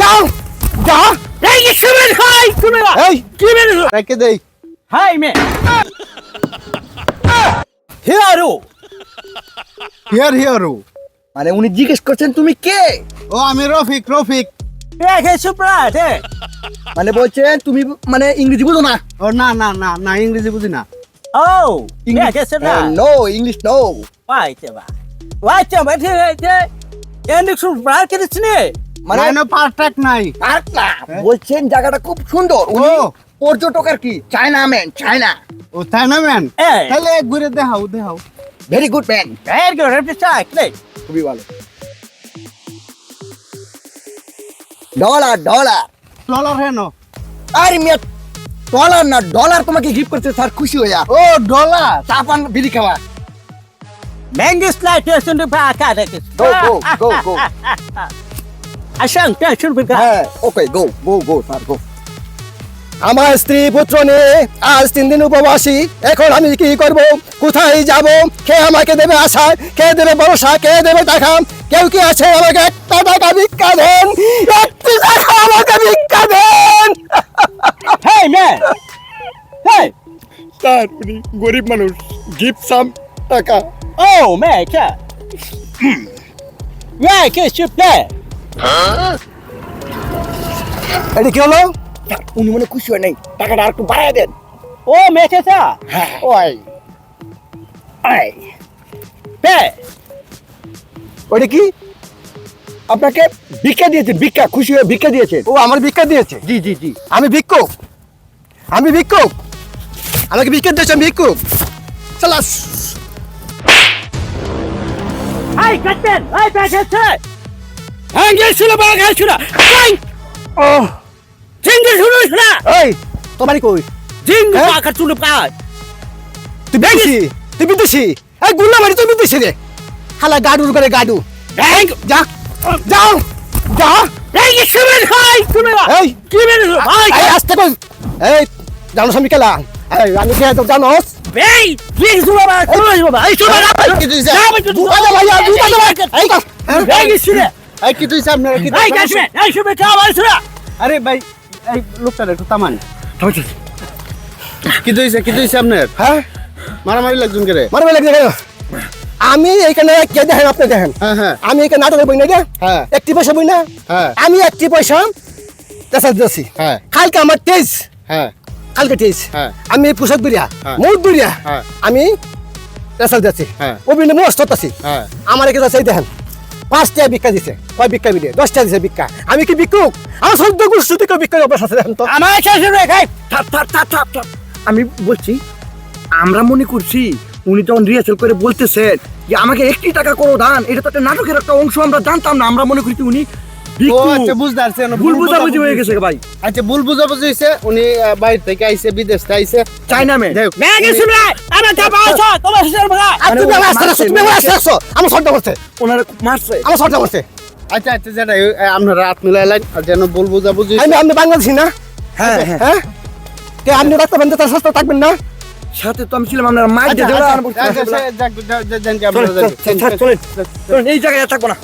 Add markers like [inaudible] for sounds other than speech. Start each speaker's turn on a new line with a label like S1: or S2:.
S1: যাও যা
S2: এই শুনে হাই শুনে না
S1: এই।
S2: কি মেরে
S1: রেখে দেই।
S2: High May. হিয়ারো
S1: হিয়ার হিয়ারু
S3: মানে উনি জিজ্ঞেস করছেন তুমি কে?
S1: ও আমি রফিক রফিক।
S2: এ কে সুপ্রাট এ
S3: মানে বলছেন তুমি মানে ইংরেজি বুঝো না?
S1: ও না না না না ইংরেজি বুঝি না।
S2: ও সুপ্রাট।
S3: No English no.
S2: te vai, te te. And সুপ্রাট কে দিছনে
S3: মানে
S1: পারফেক্ট নাই?
S3: পার্ক না বলছেন জায়গাটা খুব সুন্দর। উনি। পর্যটক আর কি? চায়না ম্যান চায়না
S1: ও তাই না ম্যান। তাহলে ঘুরে দেখাও দেখাও।
S3: ভেরি গুড ম্যান
S2: এর গো রেপটি চাই
S3: খুবই ভালো। ডলার ডলার
S1: ডলার হেন
S3: আরে মিয়া ডলার না ডলার তোমাকে গিফট করতে স্যার খুশি হইয়া
S1: ও ডলার
S3: চা পান বিড়ি খাওয়া।
S2: মেঙ্গিস লাইট এসুন পা কা দেখি
S3: Go, [laughs] go.
S2: আসাং
S3: হ্যাঁ ওকে গো গো গো স্যার গো আমার স্ত্রী পুত্র নিয়ে আজ তিন দিন উপবাসী। এখন আমি কি করব? কোথায় যাব? কে আমাকে দেবে আশা? কে দেবে ভরসা? কে দেবে টাকা? কেউ কি আছে আমাকে একটা টাকা ভিক্ষা দেন? একটি টাকা আমাকে ভিক্ষা দেন!
S2: হেই ম্যান হেই!
S3: স্যার উনি গরিব মানুষ। গিফট সাম টাকা।
S2: ও ম্যান কা? Yeah, কে সুপ্রাট
S3: এটা কি হলো? উনি মনে খুশি হয় নাই। টাকাটা আর একটু বাড়ায় দেন।
S2: ও মেচেছা
S3: হ্যাঁ।
S2: ওই। আই বে
S3: ওটা কি? আপনাকে ভিক্ষা দিয়েছেন ভিক্ষা খুশি হয়ে ভিক্ষা দিয়েছেন ও আমার ভিক্ষা দিয়েছে? জি জি জি। আমি ভিক্ষুক। আমি ভিক্ষুক। আমাকে ভিক্ষা দিয়েছে আমি ভিক্ষুক। চালাস।
S2: আই কাটেন আই আঙ্গে শুনে বা গায় শুনে আই
S3: ও
S2: জিঙ্গে শুনে শুনে
S3: এই তোমারই কই
S2: জিঙ্গে
S3: হ্যাঁ?
S2: পাকা শুনে পায়
S3: তুই বিদেশি তুই বিদেশি এই গুল্লা মারি তুই বিদেশি রে হালা গাডুর করে গাডু
S2: ব্যাং
S3: যা যাও যা
S2: এই হাই শুনে না
S3: এই
S2: কি মেরে ভাই
S3: এই আসতে কই এই জানো আমি কেলা এই আমি কে তো জানোস
S2: এই কি শুনে বা শুনে বা এই শুনে না
S3: কি তুই
S2: না আমি তো
S3: দুটা দে ভাইয়া দুটা দে ভাই এই কাজ
S2: এই যে শুনে
S1: এই কি তুই সামনে কি
S2: এই কাছে এই শুনে কা ভাই শুনে
S1: আরে ভাই এই লোকটার একটু তামান কি তুইছে কি তুইছে আপনার
S3: হ্যাঁ?
S1: মারামারি লাগছেন কে রে?
S3: লাগছে কেন? আমি এইখানে কে দেখেন আপনি দেখেন?
S1: হ্যাঁ হ্যাঁ।
S3: আমি এখানে নাটকের বই না রে
S1: হ্যাঁ।
S3: একটি পয়সা বই না।
S1: হ্যাঁ।
S3: আমি একটি পয়সা পেশা দিয়েছি।
S1: হ্যাঁ।
S3: কালকে আমার তেইশ।
S1: হ্যাঁ।
S3: কালকে তেইশ।
S1: হ্যাঁ।
S3: আমি পোশাক। মুখ দুরিয়া
S1: হ্যাঁ।
S3: আমি পেশা দিয়েছি।
S1: হ্যাঁ।
S3: অভিনয় মস্ত আছি
S1: হ্যাঁ।
S3: আমার এখানে সেই দেখেন। পাঁচটা ভিক্ষা দিছে। কয় ভিক্ষা দিলে দশটা দিছে ভিক্ষা। আমি কি ভিক্ষুক আমার সদ্য গোষ্ঠী থেকে ভিক্ষা অভ্যাস আছে দেখেন তো?
S2: আমার কাছে খাই
S3: থাপ থাপ থাপ থাপ থাপ। আমি বলছি আমরা মনে করছি উনি যখন রিহার্সাল করে বলতেছেন যে আমাকে একটি টাকা করো দান। এটা তো একটা নাটকের একটা অংশ আমরা জানতাম না। আমরা মনে করছি উনি
S1: আচ্ছা
S3: ভুল বুঝাবুঝি হয়ে গেছে ভাই।
S1: আচ্ছা ভুল বুঝাবুঝি হয়েছে উনি আহ, বাইরে থেকে আইছে বিদেশ থেকে
S2: শুনে আমার
S3: আমার করছে
S1: ওনারা মারছে
S3: আমার করছে
S1: আচ্ছা আচ্ছা যেটা আপনারা মিলাইলেন আর যেন ভুল বুঝাবুঝি
S3: আমি আপনি বাংলাদেশি না
S1: হ্যাঁ হ্যাঁ
S3: হ্যাঁ কে আপনি রাস্তা তার সস্তা থাকবেন না
S2: সাথে তো আমি ছিলাম আপনারা
S1: আচ্ছা,
S2: দিয়ে
S1: আচ্ছা, আচ্ছা, আচ্ছা,
S3: চলেন এই জায়গায় থাকব না।